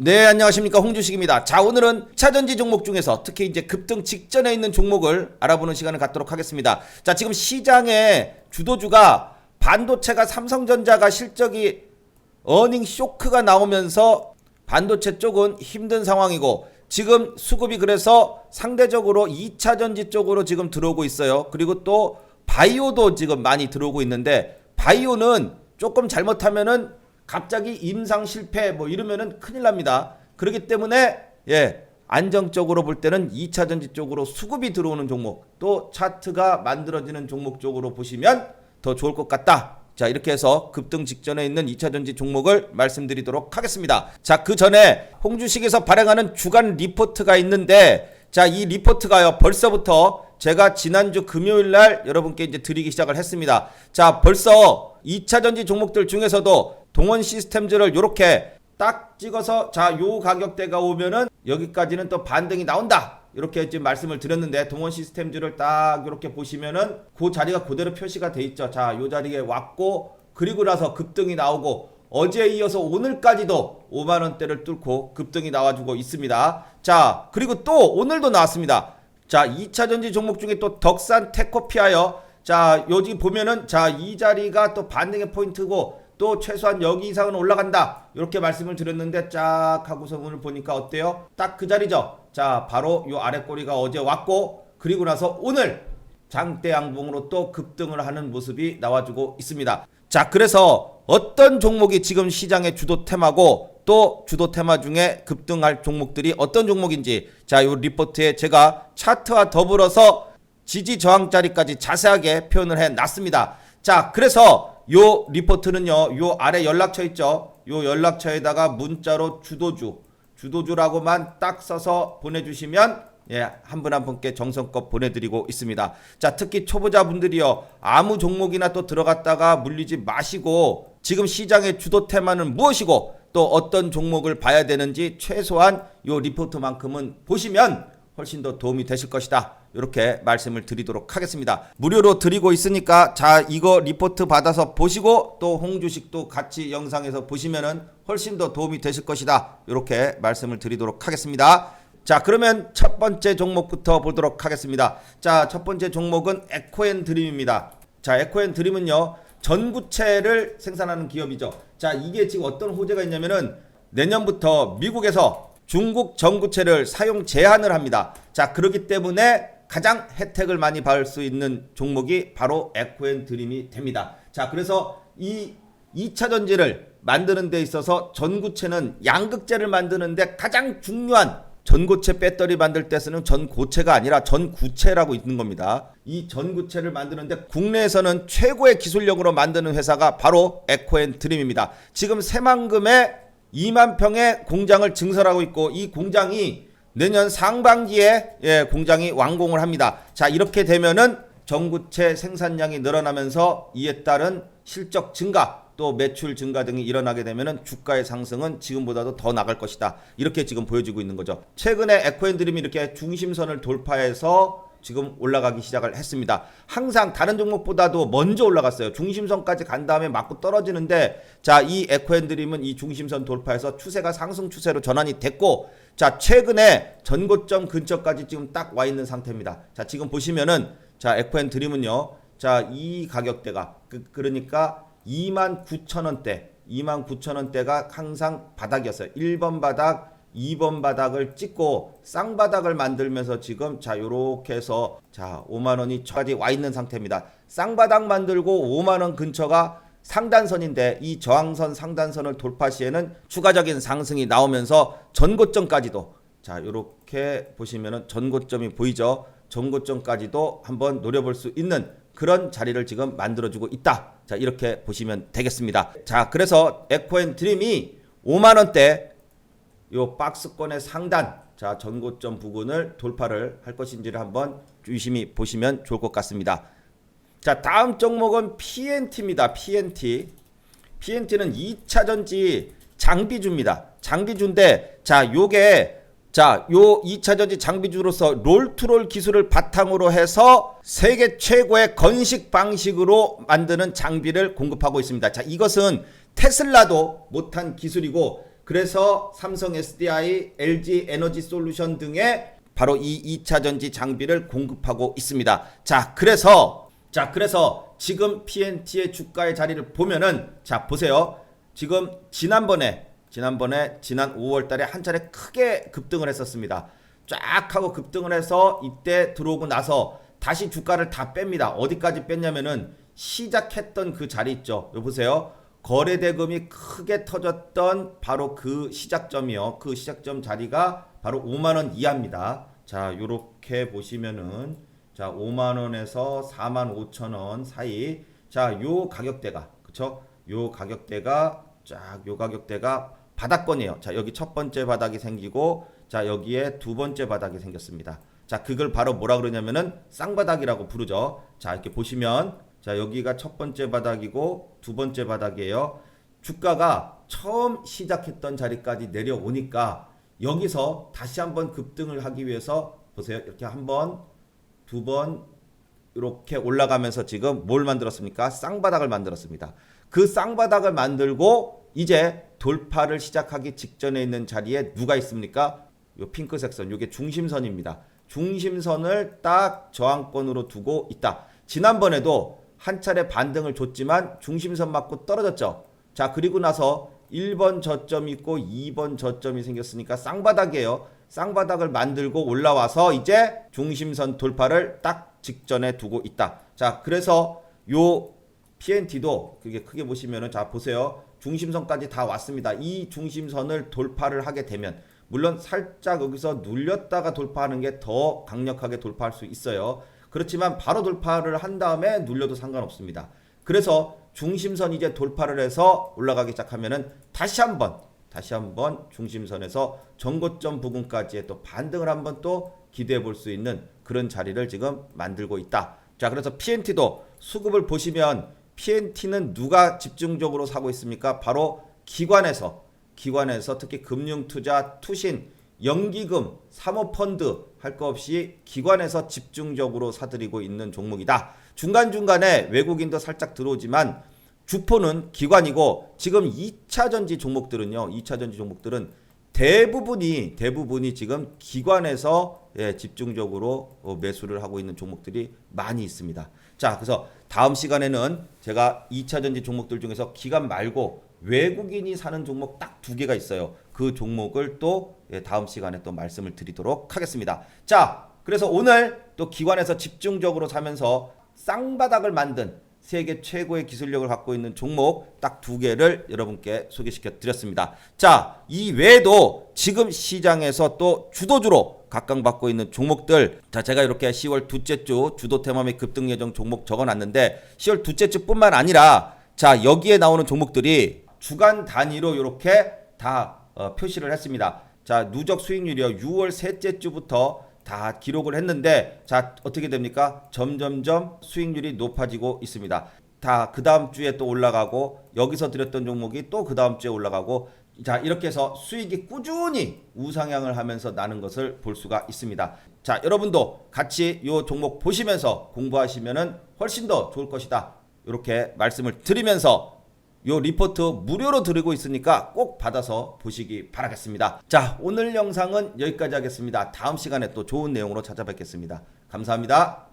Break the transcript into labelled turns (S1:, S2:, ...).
S1: 네, 안녕하십니까. 홍주식입니다. 자, 오늘은 차전지 종목 중에서 특히 이제 급등 직전에 있는 종목을 알아보는 시간을 갖도록 하겠습니다. 자, 지금 시장의 주도주가 반도체가 삼성전자가 실적이 어닝 쇼크가 나오면서 반도체 쪽은 힘든 상황이고 지금 수급이 그래서 상대적으로 2차 전지 쪽으로 지금 들어오고 있어요. 그리고 또 바이오도 지금 많이 들어오고 있는데 바이오는 조금 잘못하면은 갑자기 임상 실패 뭐 이러면은 큰일 납니다. 그렇기 때문에 예, 안정적으로 볼 때는 2차 전지 쪽으로 수급이 들어오는 종목 또 차트가 만들어지는 종목 쪽으로 보시면 더 좋을 것 같다. 자, 이렇게 해서 급등 직전에 있는 2차 전지 종목을 말씀드리도록 하겠습니다. 자, 그 전에 홍주식에서 발행하는 주간 리포트가 있는데 자, 이 리포트가요. 벌써부터 제가 지난주 금요일 날 여러분께 이제 드리기 시작을 했습니다. 자, 벌써 2차 전지 종목들 중에서도 동원 시스템즈를 요렇게 딱 찍어서 자, 요 가격대가 오면은 여기까지는 또 반등이 나온다. 이렇게 지금 말씀을 드렸는데 동원 시스템즈를 딱 이렇게 보시면은 그 자리가 그대로 표시가 돼 있죠. 자, 요 자리에 왔고 그리고 나서 급등이 나오고 어제 이어서 오늘까지도 5만 원대를 뚫고 급등이 나와주고 있습니다. 자, 그리고 또 오늘도 나왔습니다. 자, 2차 전지 종목 중에 또 덕산 테코피아요. 자, 여기 보면은 자, 이 자리가 또 반등의 포인트고 또 최소한 여기 이상은 올라간다. 이렇게 말씀을 드렸는데 쫙 하고서 오늘 보니까 어때요? 딱 그 자리죠. 자, 바로 요 아래 꼬리가 어제 왔고 그리고 나서 오늘 장대 양봉으로 또 급등을 하는 모습이 나와주고 있습니다. 자, 그래서 어떤 종목이 지금 시장의 주도 테마고 또 주도 테마 중에 급등할 종목들이 어떤 종목인지 자, 요 리포트에 제가 차트와 더불어서 지지 저항 자리까지 자세하게 표현을 해 놨습니다. 자, 그래서 요 리포트는요, 요 아래 연락처 있죠? 요 연락처에다가 문자로 주도주, 주도주라고만 딱 써서 보내주시면 예, 한 분 한 분께 정성껏 보내드리고 있습니다. 자, 특히 초보자분들이요, 아무 종목이나 또 들어갔다가 물리지 마시고, 지금 시장의 주도 테마는 무엇이고, 또 어떤 종목을 봐야 되는지 최소한 요 리포트만큼은 보시면 훨씬 더 도움이 되실 것이다. 이렇게 말씀을 드리도록 하겠습니다. 무료로 드리고 있으니까 자 이거 리포트 받아서 보시고 또 홍주식도 같이 영상에서 보시면은 훨씬 더 도움이 되실 것이다. 이렇게 말씀을 드리도록 하겠습니다. 자 그러면 첫 번째 종목부터 보도록 하겠습니다. 자 첫 번째 종목은 에코앤 드림입니다. 자 에코앤 드림은요 전구체를 생산하는 기업이죠. 자 이게 지금 어떤 호재가 있냐면은 내년부터 미국에서 중국 전구체를 사용 제한을 합니다. 자, 그렇기 때문에 가장 혜택을 많이 받을 수 있는 종목이 바로 에코앤 드림이 됩니다. 자, 그래서 이 2차 전지를 만드는 데 있어서 전구체는 양극재를 만드는 데 가장 중요한 전고체 배터리 만들 때 쓰는 전고체가 아니라 전구체라고 있는 겁니다. 이 전구체를 만드는데 국내에서는 최고의 기술력으로 만드는 회사가 바로 에코앤 드림입니다. 지금 새만금에 2만 평의 공장을 증설하고 있고 이 공장이 내년 상반기에 예, 공장이 완공을 합니다. 자, 이렇게 되면은 전구체 생산량이 늘어나면서 이에 따른 실적 증가 또 매출 증가 등이 일어나게 되면은 주가의 상승은 지금보다도 더 나갈 것이다. 이렇게 지금 보여지고 있는 거죠. 최근에 에코앤드림이 이렇게 중심선을 돌파해서 지금 올라가기 시작을 했습니다. 항상 다른 종목보다도 먼저 올라갔어요. 중심선까지 간 다음에 맞고 떨어지는데 자, 이 에코앤드림은 이 중심선 돌파해서 추세가 상승 추세로 전환이 됐고 자, 최근에 전고점 근처까지 지금 딱 와 있는 상태입니다. 자, 지금 보시면은 자, 에코앤드림은요. 자, 이 가격대가 그, 그러니까 29,000원대, 29,000원대가 항상 바닥이었어요. 1번 바닥 2번 바닥을 찍고 쌍바닥을 만들면서 지금 자 요렇게 해서 자 5만 원이 저까지 와 있는 상태입니다. 쌍바닥 만들고 5만 원 근처가 상단선인데 이 저항선 상단선을 돌파 시에는 추가적인 상승이 나오면서 전고점까지도 자 요렇게 보시면은 전고점이 보이죠. 전고점까지도 한번 노려볼 수 있는 그런 자리를 지금 만들어주고 있다. 자 이렇게 보시면 되겠습니다. 자 그래서 에코앤 드림이 5만 원대 요 박스권의 상단 자 전고점 부근을 돌파를 할 것인지를 한번 유심히 보시면 좋을 것 같습니다. 자 다음 종목은 PNT입니다. PNT PNT는 2차 전지 장비주입니다. 장비주인데 자 요게 자, 요 2차 전지 장비주로서 롤투롤 기술을 바탕으로 해서 세계 최고의 건식 방식으로 만드는 장비를 공급하고 있습니다. 자, 이것은 테슬라도 못한 기술이고 그래서 삼성 SDI, LG 에너지 솔루션 등의 바로 이 2차 전지 장비를 공급하고 있습니다. 자, 그래서 자, 그래서 지금 PNT의 주가의 자리를 보면은 자, 보세요. 지금 지난번에 지난번에 지난 5월 달에 한 차례 크게 급등을 했었습니다. 쫙 하고 급등을 해서 이때 들어오고 나서 다시 주가를 다 뺍니다. 어디까지 뺐냐면은 시작했던 그 자리 있죠. 요 보세요. 거래 대금이 크게 터졌던 바로 그 시작점이요. 그 시작점 자리가 바로 5만 원 이하입니다. 자, 요렇게 보시면은 자, 5만 원에서 4만 5천 원 사이. 자, 요 가격대가 그쵸? 요 가격대가 쫙 요 가격대가 바닥권이에요. 자, 여기 첫 번째 바닥이 생기고 자, 여기에 두 번째 바닥이 생겼습니다. 자, 그걸 바로 뭐라 그러냐면은 쌍바닥이라고 부르죠. 자, 이렇게 보시면 자, 여기가 첫 번째 바닥이고 두 번째 바닥이에요. 주가가 처음 시작했던 자리까지 내려오니까 여기서 다시 한번 급등을 하기 위해서 보세요. 이렇게 한 번, 두 번, 이렇게 올라가면서 지금 뭘 만들었습니까? 쌍바닥을 만들었습니다. 그 쌍바닥을 만들고 이제 돌파를 시작하기 직전에 있는 자리에 누가 있습니까? 요 핑크색 선, 요게 중심선입니다. 중심선을 딱 저항권으로 두고 있다. 지난번에도 한 차례 반등을 줬지만 중심선 맞고 떨어졌죠. 자, 그리고 나서 1번 저점 있고 2번 저점이 생겼으니까 쌍바닥이에요. 쌍바닥을 만들고 올라와서 이제 중심선 돌파를 딱 직전에 두고 있다. 자, 그래서 요 PNT도 그게 크게 보시면은 자 보세요. 중심선까지 다 왔습니다. 이 중심선을 돌파를 하게 되면 물론 살짝 여기서 눌렸다가 돌파하는 게 더 강력하게 돌파할 수 있어요. 그렇지만 바로 돌파를 한 다음에 눌려도 상관없습니다. 그래서 중심선 이제 돌파를 해서 올라가기 시작하면은 다시 한번 다시 한번 중심선에서 전고점 부근까지의 또 반등을 한번 또 기대해 볼 수 있는 그런 자리를 지금 만들고 있다. 자, 그래서 PNT도 수급을 보시면 PNT는 누가 집중적으로 사고 있습니까? 바로 기관에서 기관에서 특히 금융투자, 투신, 연기금, 사모펀드 할거 없이 기관에서 집중적으로 사들이고 있는 종목이다. 중간중간에 외국인도 살짝 들어오지만 주포는 기관이고 지금 2차 전지 종목들은요. 2차 전지 종목들은 대부분이 대부분이 지금 기관에서 예, 집중적으로 어, 매수를 하고 있는 종목들이 많이 있습니다. 자, 그래서 다음 시간에는 제가 2차 전지 종목들 중에서 기관 말고 외국인이 사는 종목 딱 두 개가 있어요. 그 종목을 또 예, 다음 시간에 또 말씀을 드리도록 하겠습니다. 자, 그래서 오늘 또 기관에서 집중적으로 사면서 쌍바닥을 만든 세계 최고의 기술력을 갖고 있는 종목 딱 두 개를 여러분께 소개시켜 드렸습니다. 자, 이 외에도 지금 시장에서 또 주도주로 각광받고 있는 종목들. 자, 제가 이렇게 10월 둘째 주 주도 테마 및 급등 예정 종목 적어 놨는데 10월 둘째 주뿐만 아니라 자, 여기에 나오는 종목들이 주간 단위로 이렇게 다 어, 표시를 했습니다. 자, 누적 수익률이요. 6월 셋째 주부터 다 기록을 했는데 자 어떻게 됩니까? 점점점 수익률이 높아지고 있습니다. 다 그 다음 주에 또 올라가고 여기서 드렸던 종목이 또 그 다음 주에 올라가고 자 이렇게 해서 수익이 꾸준히 우상향을 하면서 나는 것을 볼 수가 있습니다. 자 여러분도 같이 이 종목 보시면서 공부하시면은 훨씬 더 좋을 것이다. 이렇게 말씀을 드리면서 요 리포트 무료로 드리고 있으니까 꼭 받아서 보시기 바라겠습니다. 자, 오늘 영상은 여기까지 하겠습니다. 다음 시간에 또 좋은 내용으로 찾아뵙겠습니다. 감사합니다.